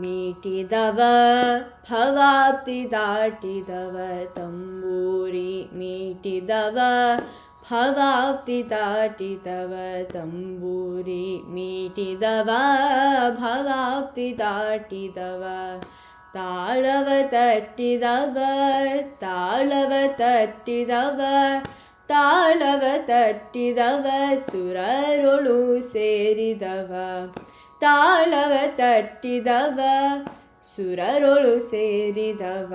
ಮೀಟಿದವ ಭವಾಪ್ತಿ ದಾಟಿದವ ತಂಬೂರಿ ಮೀಟಿದವ ಭವಾಪ್ತಿ ದಾಟಿದವ ತಂಬೂರಿ ಮೀಟಿದವ ಭವಾಪ್ತಿ ದಾಟಿದವ ತಾಳವ ತಟ್ಟಿದವ ತಾಳವ ತಟ್ಟಿದವ ತಾಳವ ತಟ್ಟಿದವ ಸುರರೊಳು ಸೇರಿದವ ತಾಳವ ತಟ್ಟಿದವ ಸುರರೊಳು ಸೇರಿದವ.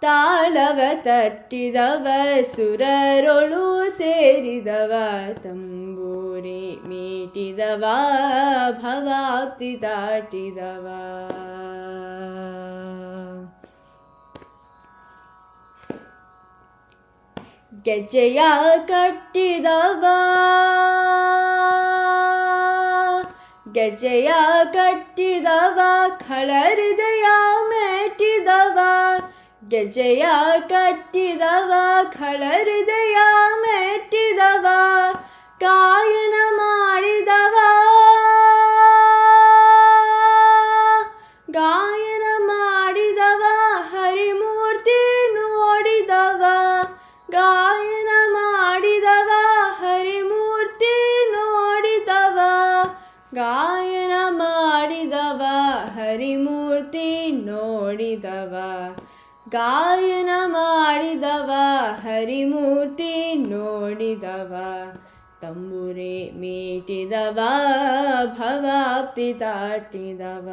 ತಾಳವ ತಟ್ಟಿದವ ಸುರರೊಳು ಸೇರಿದವ. ತಂಬೂರಿ ಮೀಟಿದವ ಭವಾಪ್ತಿ ದಾಟಿದವ. ಗೆಜ್ಜೆಯ ಕಟ್ಟಿದವ ಗೆಜ್ಜೆಯ ಕಟ್ಟಿದವ ಖಳಹೃದಯ ಮೆಟ್ಟಿದವ ಗೆಜ್ಜೆಯ ಕಟ್ಟಿದವ ಖಳಹೃದಯ ಮೆಟ್ಟಿದವ ಕಾಯನ ಮಾಡಿದವ ಗಾಯನ ಗಾಯನ ಮಾಡಿದವ ಹರಿಮೂರ್ತಿ ನೋಡಿದವ. ಗಾಯನ ಮಾಡಿದವ ಹರಿಮೂರ್ತಿ ನೋಡಿದವ. ತಂಬುರೆ ಮೀಟಿದವ ಭವಾಪ್ತಿ ದಾಟಿದವ.